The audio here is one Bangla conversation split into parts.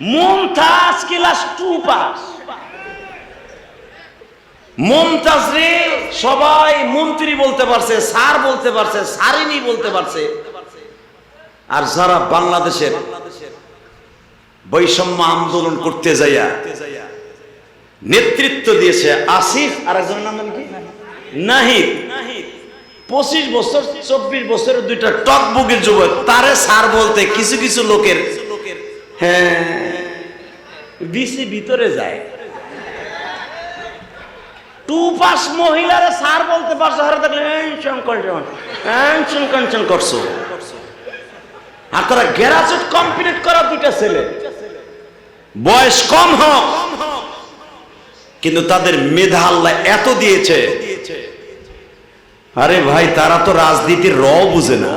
Momtaz class two pass Momtaz রে সবাই মন্ত্রী বলতে পারছে, স্যার বলতে পারছে সারিনী বলতে পারছে। আর যারা বাংলাদেশের বৈষম্য আন্দোলন করতে যাইয়া নেতৃত্ব দিয়েছে, আসিফ আর একজনের নাম কি? নাহিদ। পঁচিশ বছর, চব্বিশ বছরের দুইটা টক বুকের যুবক, তারে সার বলতে কিছু কিছু লোকের হ্যাঁ বিসি ভিতরে যায়। টু পাস মহিলারা স্যার বলতে পারছ হারে দেখলে করছ। আর তারা গ্যারাজেট কমপ্লিট করা দুইটা ছেলে। বয়স কম হোক, কিন্তু তাদের মেধা আল্লাহ এত দিয়েছে। আরে ভাই, তারা তো রাজনীতির র বুঝে না।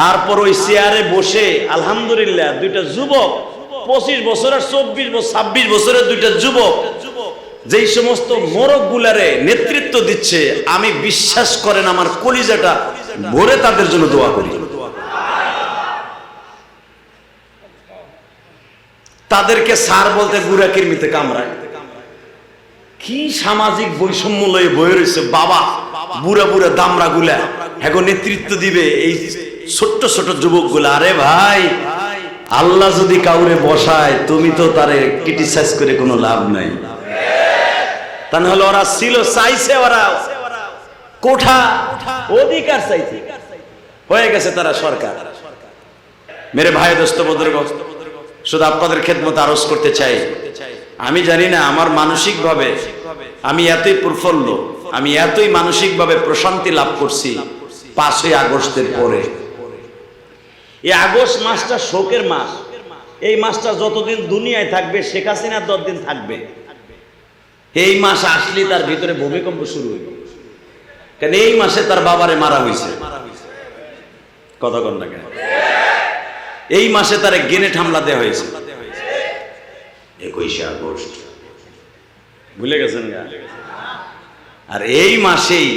তারপর ওই চেয়ারে বসে, আলহামদুলিল্লাহ, দুইটা যুবক পঁচিশ বছরের চব্বিশ বছর, ছাব্বিশ বছরের দুইটা যুবক, যেই সমস্ত মোরগ গুলারে নেতৃত্ব দিচ্ছে, আমি বিশ্বাস করেন আমার কলিজাটা ভরে তাদের জন্য দোয়া করি। তাদেরকে সার বলতে গুড়া কিরমিতে কামড়ায়। কি সামাজিক বৈষম্য লয়ে বয়ে রয়েছে, বাবা, বুড়া বুড়া দামরা গুলা এখন নেতৃত্ব দিবে এই ছোট্ট ছোট যুবকগুলা আরে ভাই আল্লাহ যদি কাউরে বসায়, তুমি তো তারে ক্রিটিসাইজ করে কোনো লাভ নাই। তা নাহলে ওরা ছিল, চাইছে ওরা। কোঠা অধিকার চাইছে। হয়ে গেছে তারা সরকার। মেরে ভাই, দোস্ত বদ্রগ, শুধু আপনাদের খেদমত আরজ করতে চাই। আমি জানি না, আমার মানসিকভাবে আমি এতই প্রফুল্ল, আমি এতই মানসিকভাবে প্রশান্তি লাভ করছি পাঁচই আগস্টের পরে। এই আগস্ট মাসটা শোকের মাস। এই মাসটা যতদিন দুনিয়ায় থাকবে, শেখ হাসিনা ততদিন থাকবে। এই মাস আসলে তার ভিতরে ভূমিকম্প শুরু হইবে কেন এই মাসে তার বাবারে মারা হয়েছে কথা কন না কেন? এই মাসে তার গেনে হামলা দেওয়া হয়েছে। একুশে আগস্ট। ভুলে গেছেন আর এই মাসেই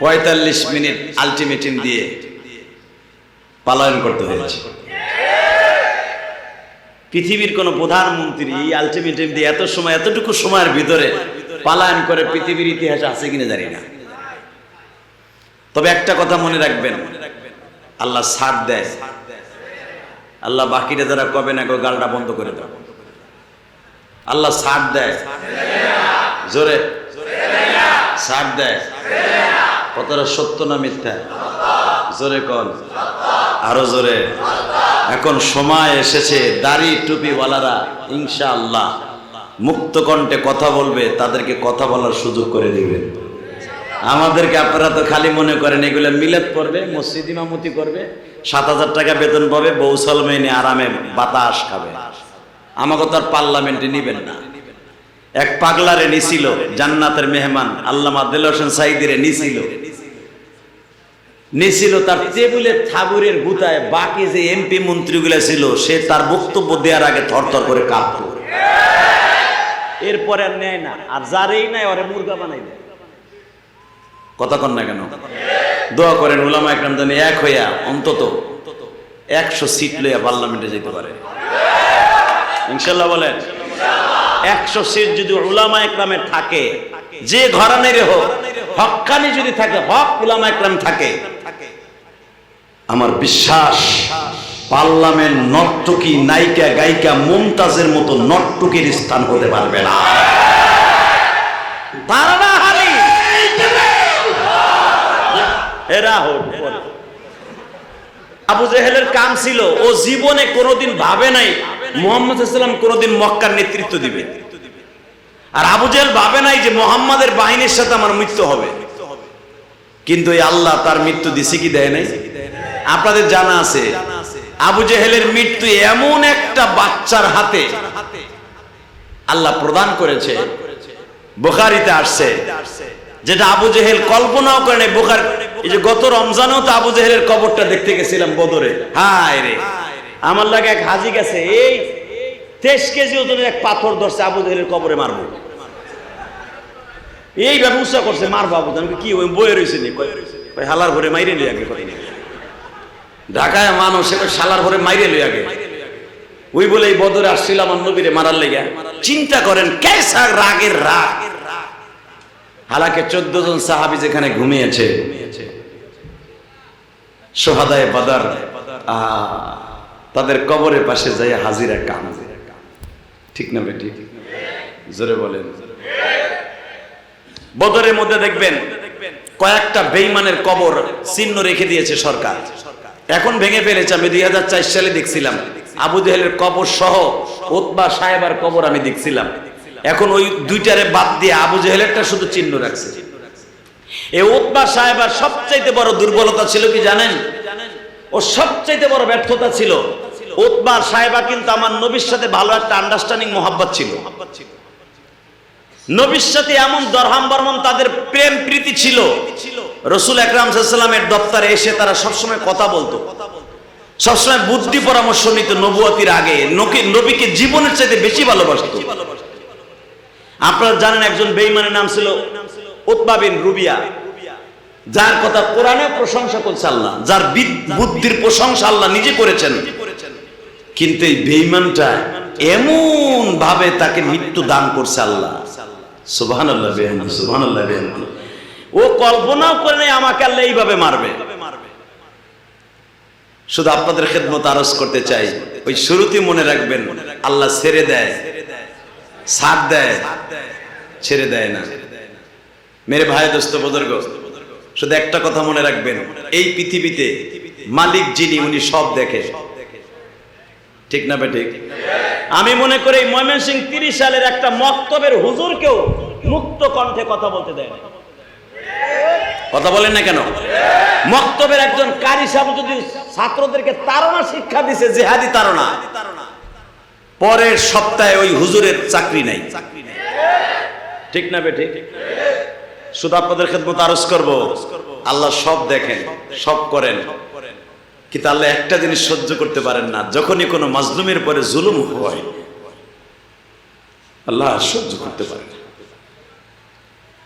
পঁয়তাল্লিশ মিনিট আলটিমেটাম দিয়ে পালায়ন করতে হয়েছে। পৃথিবীর কোন প্রধানমন্ত্রী এই আলটিমেটাম দিয়ে এত সময় এতটুকু সময়ের ভিতরে পালায়ন করে পৃথিবীর ইতিহাসে আছে কিনা জানি না। তবে একটা কথা মনে রাখবেন আল্লাহ সাথ দেয়। আল্লাহ বাকিটা যারা কবে না গালটা বন্ধ করে দাও। আল্লাহ সাথ দেয়। জোরে। সাথ দেয়। কতটা সত্য না মিথ্যা? জোরে কন। আরও জোরে। এখন সময় এসেছে, দাড়ি টুপিওয়ালারা ইনশা আল্লাহ মুক্ত কণ্ঠে কথা বলবে, তাদেরকে কথা বলার সুযোগ করে দিবেন আমাদেরকে আপনারা তো খালি মনে করেন, এগুলো মিলাদ করবে মসজিদ ইমামতি করবে, সাত হাজার টাকা বেতন পাবে বৌসল মেনে আরামে বাতাস খাবে। আমাকে তো আর পার্লামেন্টে নিবেন না। এক পাগলারে নিছিল, জান্নাতের মেহমান, আল্লামা দিল হোসেন সাইদিরে নিছিল। নিছিল তার টেবিলের থাবুরের গুতায়, বাকি যে এমপি মন্ত্রীগুলো ছিল, সে তার বক্তব্য দেওয়ার আগে থরথর করে কাঁপত। এরপরে আর নেয় না, আর যারেই নাই ওরে মুরগা বানাই দেয়। কথা কন না কেন? দোয়া করেন উলামা একরাম জানি এক হইয়া অন্তত একশো সিট লইয়া পার্লামেন্টে যেতে পারে। ইনশাল্লাহ বলেন, একশো সিট যদি উলামা একরামের থাকে, যে ঘরানের হোক, হকানি যদি থাকে, হক উলামা একরাম থাকে আমার বিশ্বাস, পার্লামেন্ট নর্তকী, নায়িকা, গায়িকা, মুমতাজের মতো নর্তকীর স্থান হতে পারবে না। ছিল, ও জীবনে কোনোদিন ভাবে নাই, মোহাম্মদ কোনোদিন মক্কার নেতৃত্ব দিবে। আর আবু জেহেল ভাবে নাই যে মোহাম্মদের বাহিনীর সাথে আমার মৃত্যু হবে। কিন্তু এই আল্লাহ তার মৃত্যু দিছে কি দেয় নাই? আপনাদের জানা আছে, আবু জেহেলের মৃত্যু এমন একটা বাচ্চার হাতে আল্লাহ প্রদান করেছে, বোখারিতে আসছে, যেটা আবু জেহেল কল্পনাও করে বোখার এই যে গত রমজানেও তো আবু জেহেলের কবরটা দেখতে গেছিলাম বদরে। হায় রে। আমার লাগে এক হাজি গেছে, এই তেইশ কেজি ওজনের এক পাথর ধরছে আবু জেহেলের কবরে মারবো। এই ব্যবস্থা করছে, মারবো আবু কি বয়ে রয়েছে নি? হালার ভরে মাইরে লই আগে ঢাকায় মানুষ সে কয় শালার ভরে মাইরে লই আগে ওই বলে এই বদরে আসছিল আমার নবীরে মারার লেগে চিন্তা করেন, কেসা রাগের রাগ? হালাকে চোদ্দ জন সাহাবি যেখানে ঘুমিয়েছে, সোহাদায় বাদার তাদের কবরের পাশে যাই হাজিরা কাম ঠিক না বেটি? জোরে বলেন। বদরের মধ্যে দেখবেন, কয়েকটা বেইমানের কবর চিহ্ন রেখে দিয়েছে সরকার। এখন ভেঙে ফেলেছে, আমি দুই হাজার চার সালে দেখছিলাম। আবু জেহেলের কবর সহ ওতবা সাহেবার কবর আমি দেখছিলাম। এখন ওই দুইটারে বাদ দিয়ে আবু জেহেলেরটা শুধু চিহ্ন রাখছে। এই ওতবা সাহেবার সবচাইতে বড় দুর্বলতা ছিল কি জানেন? ও সবচাইতে বড় ব্যর্থতা ছিল ওতবা সাহেবা কিন্তু আমার নবীর সাথে ভালো একটা আন্ডারস্ট্যান্ডিং মোহাব্বত ছিল। নবীর সাথে এমন দরহাম বর্মন তাদের প্রেম প্রীতি ছিল রসুল একরাম সাল্লামের দপ্তরে এসে তারা সবসময় কথা বলতো। সবসময় বুদ্ধি পরামর্শ নিত নবুয়াতির আগে। নবীকে জীবনের চাইতে বেশি ভালোবাসত। আপনারা জানেন একজন বেইমানের নাম ছিল উতবা বিন রুবিয়া। যার কথা কোরআনে প্রশংসা করছে আল্লাহ। যার বুদ্ধির প্রশংসা আল্লাহ নিজে করেছেন। কিন্তু এই বেইমানটা এমন ভাবে তাকে মৃত্যু দান করছে আল্লাহ। সুবহান আল্লাহ সুবহান আল্লাহ ও কল্পনাও করে নেই আমাকে আল্লাহ এইভাবে মারবে। শুধু আপনাদের খেদমত আরজ করতে চাই, ওই শুরুতেই মনে রাখবেন, আল্লাহ ছেড়ে দেয় সাথ দেয়, ছেড়ে দেয় না। মেরে ভাই, দোস্ত, বুজুর্গ, শুধু একটা কথা মনে রাখবেন, এই পৃথিবীতে মালিক যিনি, উনি সব দেখে। ঠিক না বেঠিক? আমি মনে করি ময়মনসিং তিরিশ সালের একটা মক্তবের হুজুরকেও মুক্ত কণ্ঠে কথা বলতে দেয় কথা বলেন না কেন? মক্তবের একজন কারি সাহেব যদি ছাত্রদেরকে তারা শিক্ষা দিছে, জেহাদি তারা পরের সপ্তাহে ওই হুজুরের চাকরি নাই। ঠিক না বেঠে? শুধু আপনাদের খেদমত আরজ করব। আল্লাহ সব দেখেন, সব করেন। কিন্তু আল্লাহ একটা জিনিস সহ্য করতে পারেন না, যখনই কোনো মাজলুমের পরে জুলুম হয়, আল্লাহ সহ্য করতে পারেন